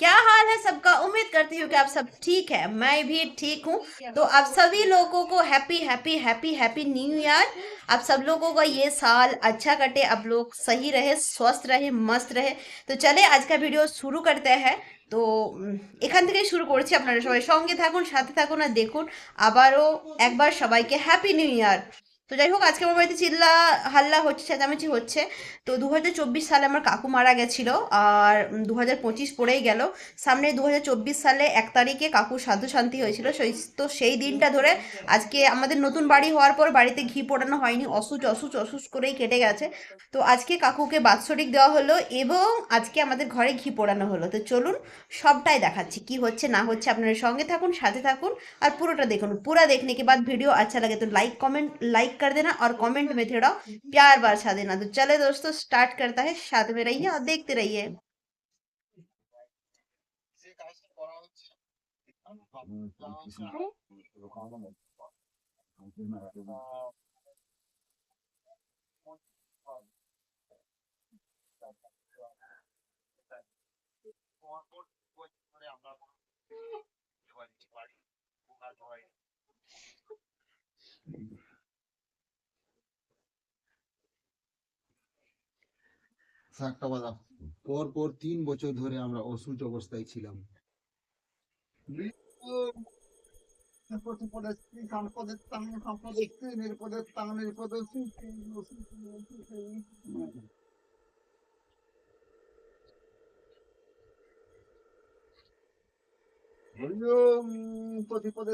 क्या हाल है सबका उम्मीद करती हूँ कि आप सब ठीक है मैं भी ठीक हूँ तो आप सभी लोगों को happy happy happy happy new year आप सब लोगों का ये साल अच्छा कटे आप लोग सही रहे स्वस्थ रहे मस्त रहे তো চলে আজকে ভিডিও শুরু করতে হ্যাঁ তো উম, এখান থেকেই শুরু করছি আপনারা সবাই সঙ্গে থাকুন সাথে থাকুন আর দেখুন আবারও একবার সবাইকে হ্যাপি নিউ ইয়ার তো যাই হোক, আজকে আমার বাড়িতে চিল্লা হাল্লা হচ্ছে, চেঁচামেচি হচ্ছে। তো দু হাজার চব্বিশ সালে আমার কাকু মারা গেছিল, আর দু হাজার পঁচিশ পড়েই গেল। সামনে দু হাজার চব্বিশ সালে এক তারিখে কাকুর সাধু শান্তি হয়েছিল। সেই, তো সেই দিনটা ধরে আজকে আমাদের নতুন বাড়ি হওয়ার পর বাড়িতে ঘি পোড়ানো হয়নি, অসুচ অসুচ অসুচ করেই কেটে গেছে। তো আজকে কাকুকে বাৎসরিক দেওয়া হলো এবং আজকে আমাদের ঘরে ঘি পোড়ানো হলো। তো চলুন, সবটাই দেখাচ্ছি, কি হচ্ছে না হচ্ছে আপনাদের সঙ্গে থাকুন, সাথে থাকুন, আর পুরোটা দেখুন। পুরা দেখনে কি বাদ ভিডিও আচ্ছা লাগে তো লাইক কমেন্ট লাইক लाइक कर देना और कमेंट में थोड़ा प्यार बरसा देना। तो चले दोस्तों स्टार्ट करता है साथ में रहिए और देखते रहिए। একটা কথা পর পর তিন বছর ধরে আমরা অসুচ অবস্থায় ছিলাম। প্রতিপদে স্ত্রী সম্পদে তাং সম্পদ স্ত্রী নিরপদে তাং নিরপদ হরি ওম প্রতিপদে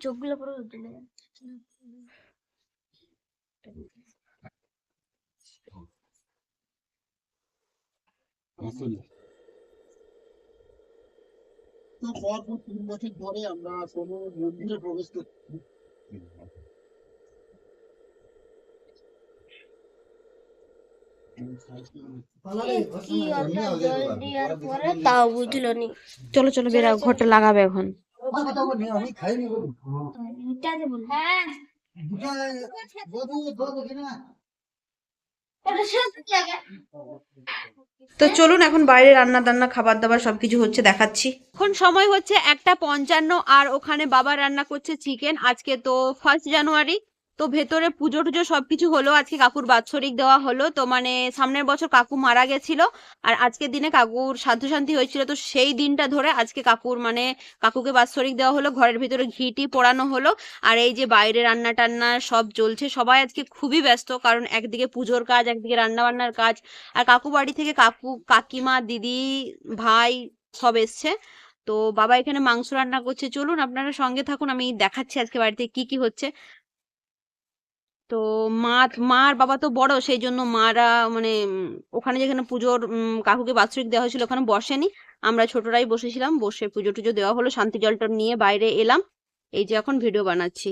চোখগুলো পুরো তো পরপর তিন বছর ধরে আমরা কোনো মন্দিরে প্রবেশ করছি কি একটা জল দেওয়ার পরে তাও বুঝলো নি চলো চলো বেরাও ঘরটা লাগাবে এখন। হ্যাঁ তো চলুন এখন বাইরে রান্না টান্না খাবার দাবার সবকিছু হচ্ছে দেখাচ্ছি। এখন সময় হচ্ছে একটা পঞ্চান্ন আর ওখানে বাবা রান্না করছে চিকেন আজকে তো ফার্স্ট জানুয়ারি তো ভেতরে পুজো টুজো সবকিছু হলো, আজকে কাকুর বাৎসরিক দেওয়া হলো, তো মানে সামনের বছর কাকু মারা গেছিল, আর আজকের দিনে কাকুর শান্তি হয়েছিল, তো সেই দিনটা ধরে আজকে কাকুর মানে কাকুকে বাৎসরিক দেওয়া হলো, ঘরের ভিতরে ঘিটি পোড়ানো হলো, আর এই যে বাইরে রান্না টান্না সব চলছে, সবাই আজকে খুবই ব্যস্ত, কারণ একদিকে পুজোর কাজ, একদিকে রান্না বান্নার কাজ, আর কাকু বাড়ি থেকে কাকু, কাকিমা, দিদি, ভাই সব এসছে, তো বাবা এখানে মাংস রান্না করছে, চলুন আপনারা সঙ্গে থাকুন, আমি দেখাচ্ছি আজকে বাড়িতে কি কি হচ্ছে। তো মা মার বাবা তো বড় সেই জন্য মারা মানে ওখানে যেখানে পুজোর কাকুকে বাৎসরিক দেওয়া হয়েছিল ওখানে বসেনি। আমরা ছোটরাই বসেছিলাম বসে পুজো টুজো দেওয়া হলো শান্তি জলটা নিয়ে বাইরে এলাম। এই যে এখন ভিডিও বানাচ্ছি।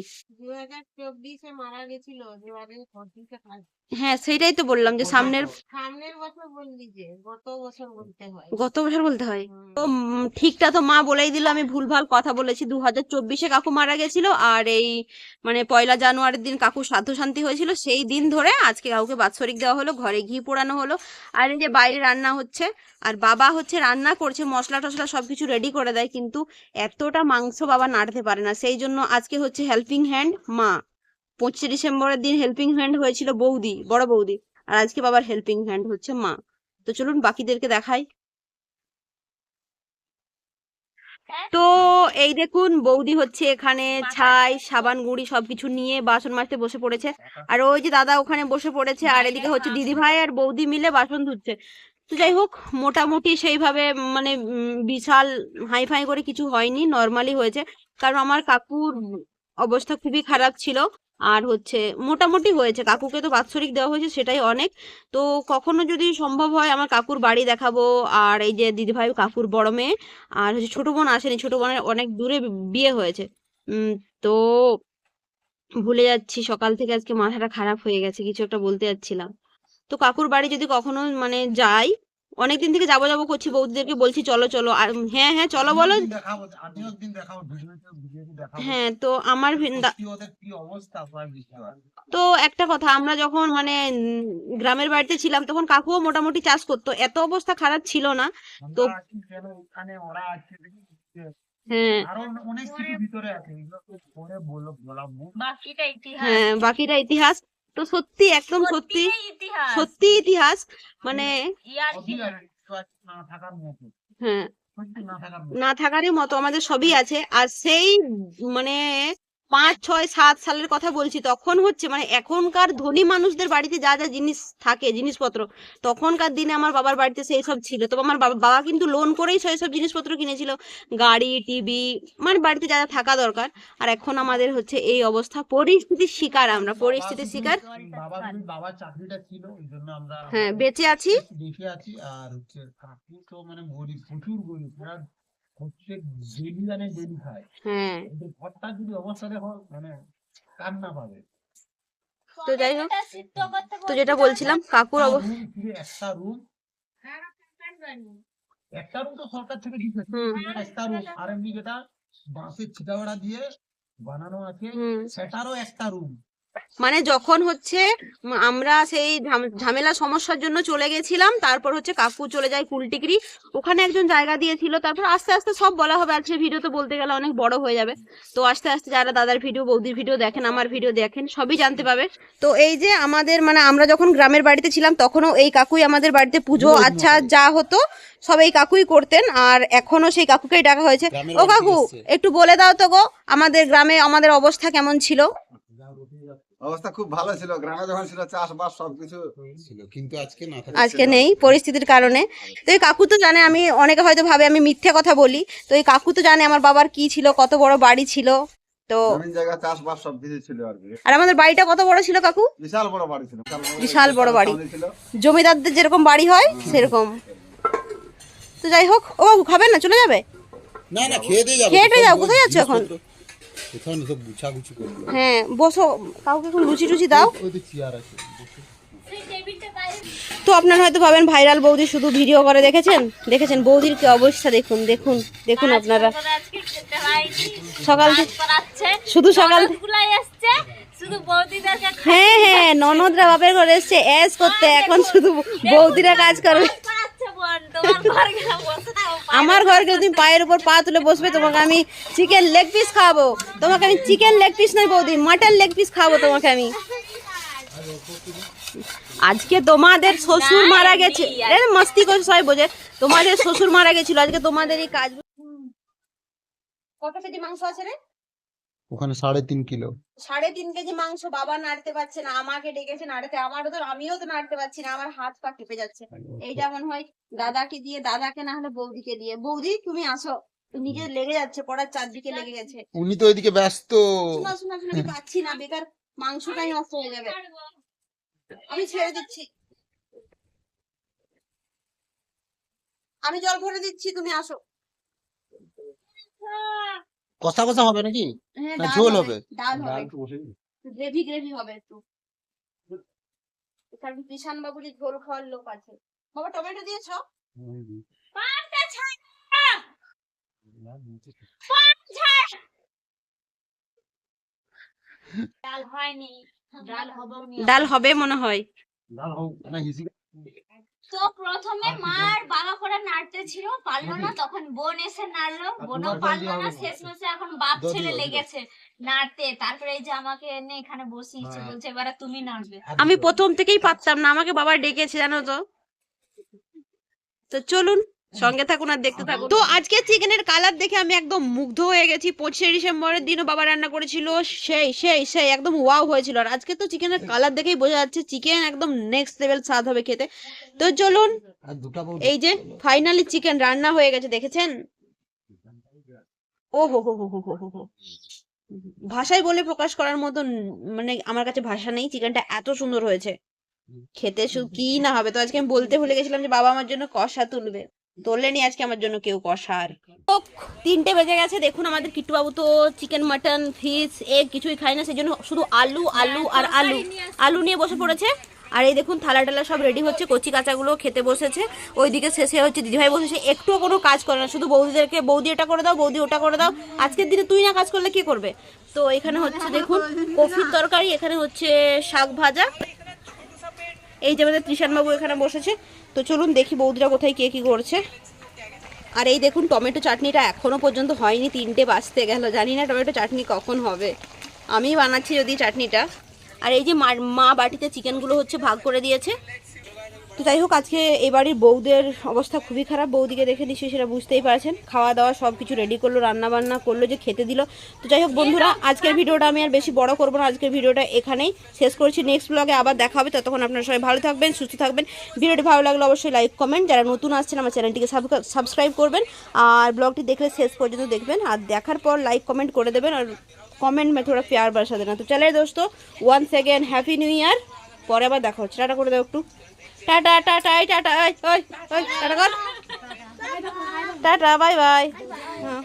হ্যাঁ সেটাই তো বললাম যে সামনের সামনের বছর বললি যে গত বছর বলতে হয়। গত বছর বলতে হয়। তো ঠিকটা তো মা বলেই দিল, আমি ভুলভাল কথা বলেছি। দু হাজার চব্বিশে কাকু মারা গেছিল, আর এই মানে পয়লা জানুয়ারির দিন কাকু সাধ্য শান্তি হয়েছিল, সেই দিন ধরে আজকে কাকুকে বাৎসরিক দেওয়া হলো, ঘরে ঘি পোড়ানো হলো। আর এই যে বাইরে রান্না হচ্ছে, আর বাবা হচ্ছে রান্না করছে, মশলা টশলা সবকিছু রেডি করে দেয়, কিন্তু এতটা মাংস বাবা নাড়তে পারে না। সেই জন্য আজকে হচ্ছে হেল্পিং হ্যান্ড মা। পঁচিশে ডিসেম্বরের দিন হেল্পিং হ্যান্ড হয়েছিল বৌদি, বড় বৌদি, আর আজকে বাবার হেল্পিং হ্যান্ড হচ্ছে মা। তো চলুন বাকিদেরকে দেখাই। তো এই দেখুন বৌদি হচ্ছে এখানে ছাই সাবান গুঁড়ি সবকিছু নিয়ে বাসন মাজতে বসে পড়েছে। আর ওই যে দাদা ওখানে বসে পড়েছে আর এদিকে হচ্ছে দিদি ভাই আর বৌদি মিলে বাসন ধুচ্ছে। তো যাই হোক মোটামুটি সেইভাবে মানে বিশাল হাই ফাই করে কিছু হয়নি নর্মালি হয়েছে। কারণ আমার কাকুর অবস্থা খুবই খারাপ ছিল। আর হচ্ছে মোটামুটি হয়েছে। কাকুকে তো বাৎসরিক দেওয়া হয়েছে, সেটাই অনেক। তো কখনো যদি সম্ভব হয় আমার কাকুর বাড়ি দেখাবো, আর এই যে দিদিভাই কাকুর বড় মেয়ে, আর হচ্ছে ছোট বোন আসেনি, ছোট বোনের অনেক দূরে বিয়ে হয়েছে। তো ভুলে যাচ্ছি, সকাল থেকে আজকে মাথাটা খারাপ হয়ে গেছে, কিছু একটা বলতে যাচ্ছিলাম। তো কাকুর বাড়ি যদি কখনো মানে যাই অনেকদিন থেকে যাব যাব করছি বৌদিদেরকে বলছি চলো চলো আর হ্যাঁ হ্যাঁ চলো বলো। হ্যাঁ তো আমার তো একটা কথা আমরা যখন মানে গ্রামের বাড়িতে ছিলাম তখন কাকুও মোটামুটি চাষ করতো এত অবস্থা খারাপ ছিল না। তো- হ্যাঁ। আরও অনেক কিছু ভিতরে আছে এগুলো তো পরে বলো বলাবো। বাকিটা ইতিহাস। হ্যাঁ বাকিটা ইতিহাস। তো সত্যি একদম সত্যি সত্যিই ইতিহাস। সত্যি ইতিহাস। মানে হ্যাঁ। না থাকারই মতো আমাদের সবই আছে। আর সেই মানে পাঁচ ছয় সাত সালের কথা বলছি তখন হচ্ছে মানে এখনকার ধনী মানুষদের বাড়িতে যা যা জিনিস থাকে জিনিসপত্র তখনকার দিনে আমার বাবার বাড়িতে সেই সব ছিল। তবে আমার বাবা কিন্তু লোন করেই সেই সব জিনিসপত্র কিনেছিল। গাড়ি টিভি মানে বাড়িতে যা যা থাকা দরকার। আর এখন আমাদের হচ্ছে এই অবস্থা পরিস্থিতির শিকার আমরা পরিস্থিতির শিকার। হ্যাঁ বেঁচে আছি। আর হচ্ছে কাকু তো মানে গরিব প্রচুর গরিব। ওরা হচ্ছে ডেলি মানে ডেলি খায়। হ্যাঁ। কিন্তু ঘরটা যদি অবস্থা দেখো মানে কান্না পাবে। তো যাই হোক তো যেটা বলছিলাম কাকুর একটা অবস্থা একটা রুম। একটা রুম তো সরকার থেকে দিচ্ছে একটা রুম আর এমনি যেটা বাঁশের ছিটাবেড়া দিয়ে বানানো আছে সেটারও একটা রুম। মানে যখন হচ্ছে আমরা সেই ঝাম- ঝামেলা সমস্যার জন্য চলে গেছিলাম তারপর হচ্ছে কাকু চলে যায় কুলটিকরি ওখানে একজন জায়গা দিয়েছিল তারপর আস্তে আস্তে সব বলা হবে। আজকে ভিডিও তো বলতে গেলে অনেক বড় হয়ে যাবে। তো আস্তে আস্তে যারা দাদার ভিডিও বৌদির ভিডিও দেখেন আমার ভিডিও দেখেন সবই জানতে পাবে। তো এই যে আমাদের মানে আমরা যখন গ্রামের বাড়িতে ছিলাম তখনও এই কাকুই আমাদের বাড়িতে পুজো আচ্ছা যা হতো সব এই কাকুই করতেন। আর এখনও সেই কাকুকেই ডাকা হয়েছে। ও কাকু একটু বলে দাও তো গো আমাদের গ্রামে আমাদের অবস্থা কেমন ছিল? অবস্থা খুব ভালো ছিল। গ্রামে যখন ছিল চাষবাস সবকিছু ছিল কিন্তু আজকে না থাকে আজকে নেই পরিস্থিতির কারণে। তো এই কাকু তো জানে আমি অনেকে হয়তো ভাবে আমি মিথ্যে কথা বলি। তো এই কাকু তো জানে আমার বাবার কি ছিল কত বড় বাড়ি ছিল। তো জায়গা চাষবাস সবকিছু ছিল আর কি। আর আমাদের বাড়িটা কত বড় ছিল কাকু? বিশাল বড় বাড়ি ছিল। বিশাল বড় বাড়ি। ছিল। জমিদারদের যেরকম বাড়ি হয় সেরকম। তো যাই হোক ও খাবেন না? চলে যাবে? না না খেয়ে দিয়ে যাব। খেয়ে টেয়ে যাও কোথায় যাচ্ছ এখন? হ্যাঁ বসো কাউকে একটু লুচি টুচি দাও। ওই তো আপনারা হয়তো ভাবেন ভাইরাল বৌদি শুধু ভিডিও করে দেখেছেন? দেখেছেন? বৌদির কি অবস্থা? দেখুন দেখুন দেখুন আপনারা। করে সকাল শুধু সকাল হ্যাঁ হ্যাঁ ননদরা বাপের ঘরে এসছে। অ্যাস করতে এখন শুধু বৌদিরা কাজ করবে। ঘর আমার ঘরকে তুমি পায়ের উপর পা তুলে বসবে তোমাকে আমি চিকেন লেগ পিস খাওয়াবো। তোমাকে আমি চিকেন লেগ পিস নয় বৌদি মাটন লেগ পিস খাওয়াবো তোমাকে আমি। আজকে তোমাদের শ্বশুর মারা গেছে। মস্তি করে সবাই বোঝে। তোমাদের শ্বশুর মারা গেছিল আজকে তোমাদের এই কাজ। কত কেজি মাংস আছে রে? ওখানে সাড়ে তিন কিলো। সাড়ে তিন কেজি মাংস বাবা নাড়তে পারছে না আমাকে ডেকেছে নাড়তে। আমারও তো আমিও তো নাড়তে পারছি না আমার হাত পা কেঁপে যাচ্ছে। এই যেমন হয় দাদাকে দিয়ে দাদাকে না হলে বৌদিকে দিয়ে। বৌদি তুমি আসো। নিজে লেগে যাচ্ছে পড়ার চারদিকে লেগে গেছে। উনি তো ওইদিকে ব্যস্ত। শোনা শোনা শোনা আমি পাচ্ছি না বেকার মাংসটাই নষ্ট হয়ে যাবে। আমি ছেড়ে দিচ্ছি। আমি জল ভরে দিচ্ছি তুমি আসো। কষা কষা হবে নাকি? হ্যাঁ না ঝোল হবে হবে। ডাল হবে। গ্রেভি গ্রেভি হবে একটু। কারণ কিষান ঝোল খাওয়ার লোক আছে। বাবা টমেটো দিয়েছ? পাঁচটা ছাড়া। ডাল হয়নি। ডাল হবে ডাল হবে। মনে হয়। ডাল হোক না হিসি তো প্রথমে মার বাবা করে নাড়তে ছিল পারল না তখন বোন এসে নাড়লো। বোনও পারল না শেষ মেশে এখন বাপ ছেলে। লেগেছে নাড়তে। তারপরে এই যে আমাকে এনে এখানে বসিয়েছে বলছে এবারে তুমি নাড়বে। আমি প্রথম থেকেই পারতাম না আমাকে বাবা ডেকেছে জানো তো। তো চলুন সঙ্গে থাকুন আর দেখতে থাকুন। তো আজকে চিকেনের কালার দেখে আমি একদম মুগ্ধ হয়ে গেছি। পঁচিশে ডিসেম্বরের দিনও বাবা রান্না করেছিল সেই সেই সেই একদম ওয়াও হয়েছিল। আর আজকে তো চিকেনের কালার দেখেই বোঝা যাচ্ছে চিকেন একদম নেক্সট লেভেল স্বাদ হবে খেতে। তো চলুন এই যে ফাইনালি চিকেন রান্না হয়ে গেছে দেখেছেন? ও হো হো হো হো হো হো হো। ভাষায় বলে প্রকাশ করার মতন মানে আমার কাছে ভাষা নেই চিকেনটা এত সুন্দর হয়েছে। খেতে শুধু কি না হবে? তো আজকে আমি বলতে ভুলে গেছিলাম যে বাবা আমার জন্য কষা তুলবে। তোলেনি আজকে আমার জন্য কেউ কষার। তো তিনটে বেজে গেছে দেখুন আমাদের কিট্টু বাবু তো চিকেন মাটন ফিশ এগ কিছুই খায় না সেই জন্য শুধু আলু আলু আর আলু আলু। নিয়ে বসে পড়েছে। আর এই দেখুন থালা টালা সব রেডি হচ্ছে কচি কাঁচাগুলো খেতে বসেছে। ওইদিকে শেষে হচ্ছে দিদিভাই বসেছে একটুও কোনো কাজ করে না শুধু বৌদিদেরকে বৌদি এটা করে দাও বৌদি ওটা করে দাও। আজকের দিনে তুই না কাজ করলে কি করবে? তো এখানে হচ্ছে দেখুন কফির তরকারি এখানে হচ্ছে শাক ভাজা। এই যে আমাদের ত্রিশানবাবু এখানে বসেছে, তো চলুন দেখি বৌদিরা কোথায় কে কি করছে। আর এই দেখুন, টমেটো চাটনিটা এখনও পর্যন্ত হয়নি, তিনটে বাঁচতে গেল। জানি না টমেটো চাটনি কখন হবে। আমি বানাচ্ছি যদি চাটনিটা। আর এই যে মা- বাটিতে চিকেনগুলো হচ্ছে ভাগ করে দিয়েছে। তো যাই হোক, আজকে এবারই বৌদের অবস্থা খুবই খারাপ। বৌদিকে দেখে নিশ্চয়ই সেটা বুঝতেই পারছেন। খাওয়া দাওয়া সব কিছু রেডি করল, রান্নাবান্না করল, যে খেতে দিল। তো যাই হোক, বন্ধুরা, আজকের ভিডিওটা আমি আর বেশি বড় করব না। আজকের ভিডিওটা এখানেই শেষ করছি। নেক্সট ব্লগে আবার দেখা হবে। ততক্ষণ আপনারা সবাই ভালো থাকবেন, সুস্থ থাকবেন। ভিডিওটি ভালো লাগলে অবশ্যই লাইক কমেন্ট যারা নতুন আসছেন, আমার চ্যানেলটিকে সাবস্ক্রাইব করবেন। আর ব্লগটি দেখলে শেষ পর্যন্ত দেখবেন। আর দেখার পর লাইক কমেন্ট করে দেবেন। আর কমেন্ট মে থোড়া প্যার বর্ষা না। তো চলে দোস্ত once second happy new year পরে আবার দেখা হচ্ছে। টাটা করে দেবো একটু। টাটা টাটা এই টাটা ওই ওই ওই টাটা কর টাটা বাই বাই হ্যাঁ